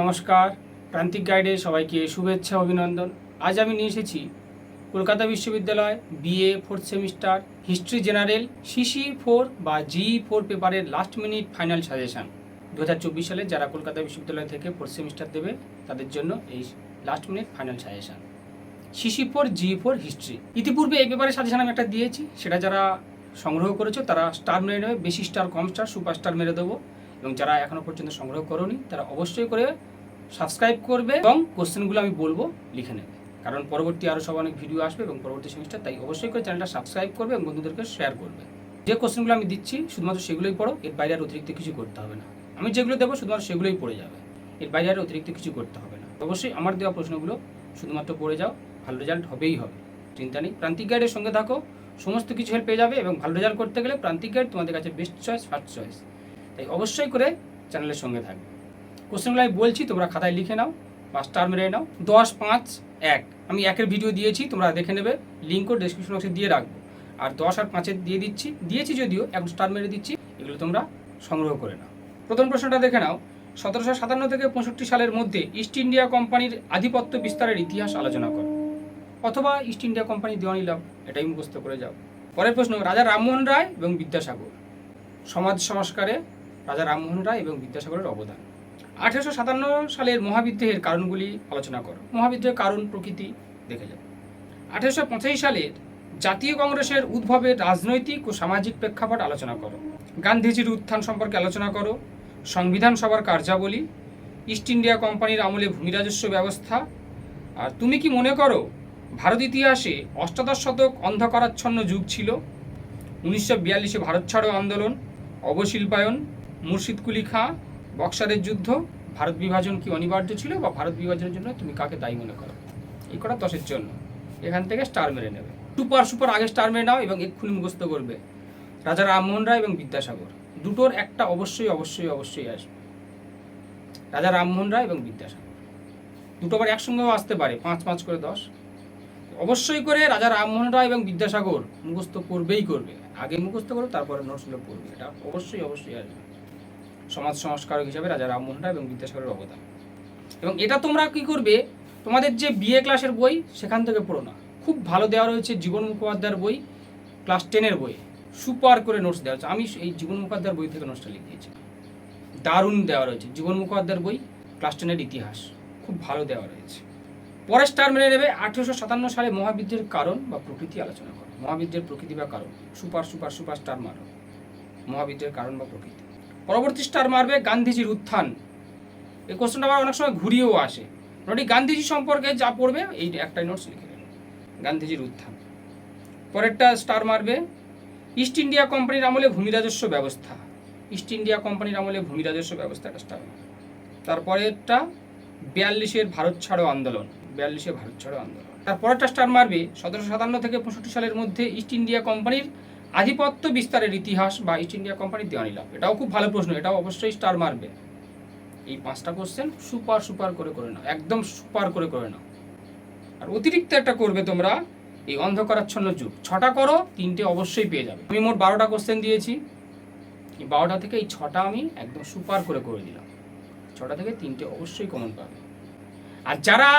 নমস্কার। প্রান্তিক গাইডে সবাইকে শুভেচ্ছা, অভিনন্দন। আজ আমি নিয়ে এসেছি কলকাতা বিশ্ববিদ্যালয় BA fourth semester history general CC four বা জি ফোর পেপারের লাস্ট মিনিট ফাইনাল সাজেশান দু হাজার চব্বিশ সালে যারা কলকাতা বিশ্ববিদ্যালয় থেকে ফোর্থ সেমিস্টার দেবে, তাদের জন্য এই last minute final suggestion CC four G four history ইতিপূর্বে এই পেপারের সাজেশান আমি একটা দিয়েছি, সেটা যারা সংগ্রহ করেছ, তারা স্টার মেরে নেবে, বেশি স্টার কম স্টার সুপার স্টার মেরে দেবো। এবং যারা এখনও পর্যন্ত সংগ্রহ করোনি, তারা অবশ্যই করে সাবস্ক্রাইব করবে এবং কোশ্চেনগুলো আমি বলব লিখে নেবে। কারণ পরবর্তী আরও সব অনেক ভিডিও আসবে এবং পরবর্তী সেমিস্টার তাই অবশ্যই করে চ্যানেলটা সাবস্ক্রাইব করবে এবং বন্ধুদেরকে শেয়ার করবে। যে কোশ্চেনগুলো আমি দিচ্ছি, শুধুমাত্র সেগুলোই পড়ো, এর বাইরে আর অতিরিক্ত কিছু করতে হবে না। আমি যেগুলো দেবো, শুধুমাত্র সেগুলোই পড়ে যাবে। এর বাইরে আর অতিরিক্ত কিছু করতে হবে না। অবশ্যই আমার দেওয়া প্রশ্নগুলো শুধুমাত্র পড়ে যাও, ভালো রেজাল্ট হবেই হবে। চিন্তা নেই। প্রান্তিক গাইডের সঙ্গে থাকো, সমস্ত কিছু হেল্প পেয়ে যাবে এবং ভালো রেজাল্ট করতে গেলে প্রান্তিক গাইড তোমাদের কাছে বেস্ট চয়েস ফার্স্ট চয়েস তাই অবশ্যই করে চ্যানেলের সঙ্গে থাকবে। কোশ্চেনগুলো আমি বলছি, তোমরা খাতায় লিখে নাও বা স্টার মেরে নাও, দশ, পাঁচ, এক। আমি একের ভিডিও দিয়েছি, তোমরা দেখে নেবে লিঙ্কও ডেসক্রিপশন বক্সে দিয়ে রাখব। আর দশ আর পাঁচের দিয়ে দিচ্ছি, দিয়েছি যদিও, এখন স্টার মেরে দিচ্ছি, এগুলো তোমরা সংগ্রহ করে নাও। প্রথম প্রশ্নটা দেখে নাও, সতেরোশো সাতান্ন থেকে পঁয়ষট্টি সালের মধ্যে ইস্ট ইন্ডিয়া কোম্পানির আধিপত্য বিস্তারের ইতিহাস আলোচনা করো। অথবা ইস্ট ইন্ডিয়া কোম্পানি দেওয়ানি লাভ এটাই মুখস্থ করে যাও। পরের প্রশ্ন, রাজা রামমোহন রায় এবং বিদ্যাসাগর। সমাজ সংস্কারে রাজা রামমোহন রায় এবং বিদ্যাসাগরের অবদান। আঠেরোশো সাতান্ন সালের মহাবিদ্রোহের কারণগুলি আলোচনা করো। মহাবিদ্রোহের কারণ প্রকৃতি দেখে যাও। আঠেরোশো পঁচাশি সালের জাতীয় কংগ্রেসের উদ্ভবের রাজনৈতিক ও সামাজিক প্রেক্ষাপট আলোচনা করো। গান্ধীজির উত্থান সম্পর্কে আলোচনা করো। সংবিধান সভার কার্যাবলী, ইস্ট ইন্ডিয়া কোম্পানির আমলে ভূমি রাজস্ব ব্যবস্থা। আর তুমি কি মনে করো, ভারত ইতিহাসে অষ্টাদশ শতক অন্ধকারাচ্ছন্ন যুগ ছিল? উনিশশো বিয়াল্লিশে ভারত ছাড়ো আন্দোলন, অবশিল্পায়ন মুর্শিদ কুলি খাঁ, বক্সারের যুদ্ধ, ভারত বিভাজন কি অনিবার্য ছিল বা ভারত বিভাজনের জন্য তুমি কাকে দায়ী মনে করো? এই কটা দশের জন্য। এখান থেকে স্টার মেরে নেবে। সুপার সুপার আগে স্টার মেরে নাও এবং এক্ষুনি মুখস্থ করবে। রাজা রামমোহন রায় এবং বিদ্যাসাগর। দুটোর একটা অবশ্যই অবশ্যই অবশ্যই আসবে। রাজা রামমোহন রায় এবং বিদ্যাসাগর। দুটো আবার একসঙ্গেও আসতে পারে, পাঁচ পাঁচ করে দশ। অবশ্যই করে রাজা রামমোহন রায় এবং বিদ্যাসাগর মুখস্থ করবেই করবে। আগে মুখস্থ করো, তারপরে নোটসগুলো পড়বে। এটা অবশ্যই অবশ্যই আসবে। সমাজ সংস্কারক হিসাবে রাজা রামমোহন রায় এবং বিদ্যাসাগরের অবদান। এবং এটা তোমরা কি করবে? তোমাদের যে বিএ ক্লাসের বই, সেখান থেকে পড়ো না। খুব ভালো দেওয়া রয়েছে জীবন মুখোপাধ্যায়ের বই ক্লাস টেনের বই। সুপার করে নোটস দেওয়া হচ্ছে আমি এই জীবন মুখোপাধ্যায়ের বই থেকে নোটসটা লিখিয়েছি। দারুণ দেওয়া রয়েছে। জীবন মুখোপাধ্যায়ের বই ক্লাস টেনের ইতিহাস। খুব ভালো দেওয়া রয়েছে। পরের স্টার মেনে নেবে আঠেরোশো সাতান্ন সালে মহাবিদ্যের কারণ বা প্রকৃতি আলোচনা করো। মহাবিদ্যের প্রকৃতি বা কারণ। সুপার সুপার সুপার স্টার মারো। মহাবিদ্যের কারণ বা প্রকৃতি। পরবর্তী স্টার মারবে গান্ধীজির উত্থান। এই কোশ্চেনটা আবার অনেক সময় ঘুরিয়েও আসে। মোটামুটি গান্ধীজি সম্পর্কে যা পড়বে, এই একটাই নোটস লিখে দেবে গান্ধীজির উত্থান। পরেরটা স্টার মারবে ইস্ট ইন্ডিয়া কোম্পানির আমলে ভূমি রাজস্ব ব্যবস্থা। ইস্ট ইন্ডিয়া কোম্পানির আমলে ভূমি রাজস্ব ব্যবস্থা একটা স্টার মারবে। তারপরেরটা, বিয়াল্লিশের ভারত ছাড়ো আন্দোলন। বিয়াল্লিশে ভারত ছাড়ো আন্দোলন। তারপরেরটা স্টার মারবে, সতেরোশো সাতান্ন থেকে পঁয়ষট্টি সালের মধ্যে ইস্ট ইন্ডিয়া কোম্পানির আধিপত্য বিস্তারের ইতিহাস বা ইস্ট ইন্ডিয়া কোম্পানির দেওয়ানি লাভ এটাও খুব ভালো প্রশ্ন, এটাও অবশ্যই স্টার মারবে। এই পাঁচটা কোশ্চেন সুপার সুপার করে করে নাও, একদম সুপার করে করে নাও। আর অতিরিক্ত একটা করবে তোমরা, এই অন্ধকারাচ্ছন্ন যুগ। ছটা করো, তিনটে অবশ্যই পেয়ে যাবে। আমি মোট বারোটা কোশ্চেন দিয়েছি। এই বারোটা থেকে এই ছটা আমি একদম সুপার করে করে দিলাম। ছটা থেকে তিনটে অবশ্যই কমন পাবে। আর যারা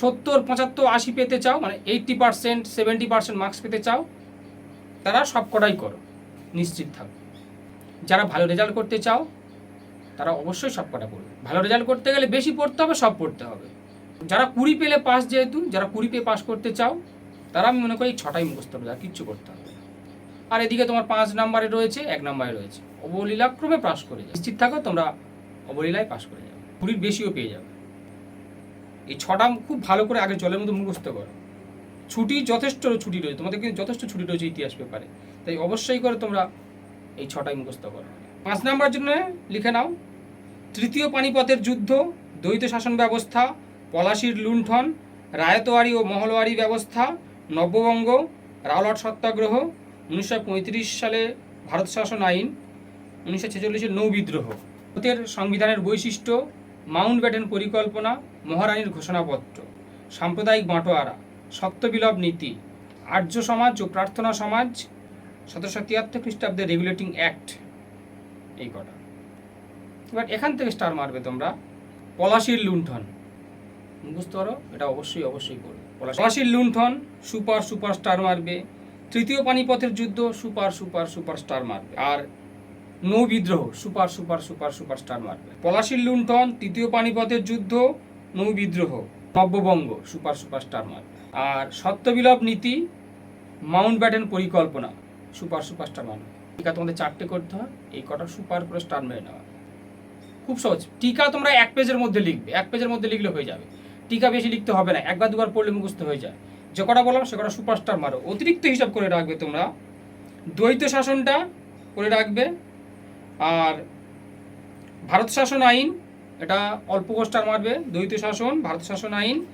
সত্তর, পঁচাত্তর, আশি পেতে চাও মানে eighty percent seventy percent marks পেতে চাও তারা সব কটাই করো, নিশ্চিত থাকো। যারা ভালো রেজাল্ট করতে চাও, তারা অবশ্যই সব কটা করবে। ভালো রেজাল্ট করতে গেলে বেশি পড়তে হবে, সব পড়তে হবে। যারা কুড়ি পেলে পাস যেহেতু, যারা কুড়ি পেয়ে পাস করতে চাও, তারা আমি মনে করি ছটাই মুখস্থ হবে, আর কিচ্ছু করতে হবে। আর এদিকে তোমার পাঁচ নাম্বারে রয়েছে, এক নাম্বারে রয়েছে। অবলীলাক্রমে পাস করে যাবে নিশ্চিত থাকো, তোমরা অবলীলায় পাস করে যাবে। কুড়ির বেশিও পেয়ে যাবে। এই ছটা খুব ভালো করে আগে জলের মতো মুখস্থ করো। ছুটি যথেষ্ট ছুটি রয়েছে, তোমাদের কিন্তু যথেষ্ট ছুটি রয়েছে ইতিহাস পেপারে। তাই অবশ্যই করে তোমরা এই ছটাই মুখস্থ করো। পাঁচ নাম্বার জন্য লিখে নাও, তৃতীয় পানিপথের যুদ্ধ, দ্বৈত শাসন ব্যবস্থা, পলাশির লুণ্ঠন রায়তোয়ারি ও মহলওয়ারি ব্যবস্থা নববঙ্গ রাওলাট সত্যাগ্রহ, উনিশশো পঁয়ত্রিশ সালে ভারত শাসন আইন, উনিশশো ছেচল্লিশের নৌ বিদ্রোহ। ভারতের সংবিধানের বৈশিষ্ট্য মাউন্ট ব্যাটেন পরিকল্পনা, মহারানীর ঘোষণাপত্র, সাম্প্রদায়িক বাঁটোয়ারা। সত্যবিলভ নীতি, আর্য সমাজ ও প্রার্থনা সমাজ, সতেরোশো তিয়াত্তর খ্রিস্টাব্দের রেগুলেটিং অ্যাক্ট, এই কটা। এবার এখান থেকে স্টার মারবে তোমরা, পলাশির লুণ্ঠন। বুঝতে পারো এটা অবশ্যই অবশ্যই করবে। পলাশির লুণ্ঠন, সুপার সুপার স্টার মারবে। তৃতীয় পানিপথের যুদ্ধ, সুপার সুপার সুপার স্টার মারবে। আর নৌ বিদ্রোহ, super super super super star মারবে। পলাশির লুণ্ঠন, তৃতীয় পানিপথের যুদ্ধ, নৌ বিদ্রোহ, নব্যবঙ্গ, সুপার সুপার স্টার মারবে। আর সত্যবিলভ নীতি, মাউন্ট ব্যাটেন পরিকল্পনা, সুপার সুপার স্টার মারবে টিকা তোমাদের চারটে করতে হয়, এই কটা সুপার করে স্টার মেরে নেওয়া। খুব সহজ। টিকা তোমরা এক পেজের মধ্যে লিখবে, এক পেজের মধ্যে লিখলে হয়ে যাবে। টিকা বেশি লিখতে হবে না, একবার দুবার পড়লে মুখস্থ হয়ে যায়। যে কটা বললাম, সে কটা সুপারস্টার মারো। অতিরিক্ত হিসাব করে রাখবে তোমরা। দ্বৈত শাসনটা করে রাখবে। আর ভারত শাসন আইন, এটা অল্প স্টার মারবে। দ্বৈত শাসন, ভারত শাসন আইন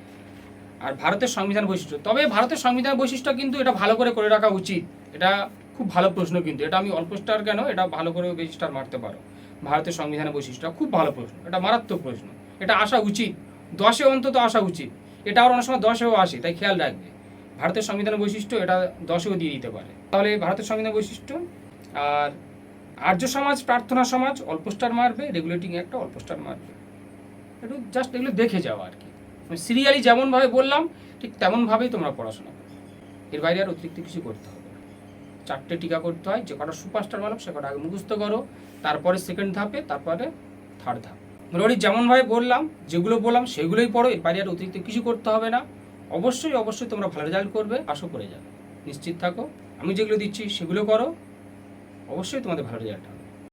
আর ভারতের সংবিধান বৈশিষ্ট্য। তবে ভারতের সংবিধান বৈশিষ্ট্য কিন্তু এটা ভালো করে করে রাখা উচিত। এটা খুব ভালো প্রশ্ন কিন্তু। এটা আমি অল্প স্টার কেন? এটা ভালো করে বেশি স্টার মারতে পারো। ভারতের সংবিধানের বৈশিষ্ট্য, খুব ভালো প্রশ্ন। এটা মারাত্মক প্রশ্ন। এটা আসা উচিত। দশে অন্তত আসা উচিত। এটা আর অনেক সময় দশেও আসে, তাই খেয়াল রাখবে। ভারতের সংবিধানের বৈশিষ্ট্য এটা দশেও দিয়ে দিতে পারে। তাহলে ভারতের সংবিধান বৈশিষ্ট্য? আর আর্য সমাজ, প্রার্থনা সমাজ, অল্প স্টার মারবে। রেগুলেটিং একটা অল্প স্টার মারবে। একটু জাস্ট এগুলো দেখে যাওয়া আর কি। সিরিয়ালি যেমনভাবে বললাম, ঠিক তেমনভাবেই তোমরা পড়াশোনা করো। এর বাইরে আর অতিরিক্ত কিছু করতে হবে চারটে টিকা করতে হয়, যে কটা সুপারস্টার মানব সে কটা আগে মুখস্থ করো, তারপরে সেকেন্ড ধাপে, তারপরে থার্ড ধাপ। মোটামুটি যেমনভাবে বললাম, যেগুলো বললাম, সেগুলোই পড়ো, এর বাইরে আর অতিরিক্ত কিছু করতে হবে না। অবশ্যই অবশ্যই তোমরা ভালো রেজাল্ট করবে, আশা করে যাবে। নিশ্চিত থাকো, আমি যেগুলো দিচ্ছি সেগুলো করো, অবশ্যই তোমাদের ভালো রেজাল্ট হবে।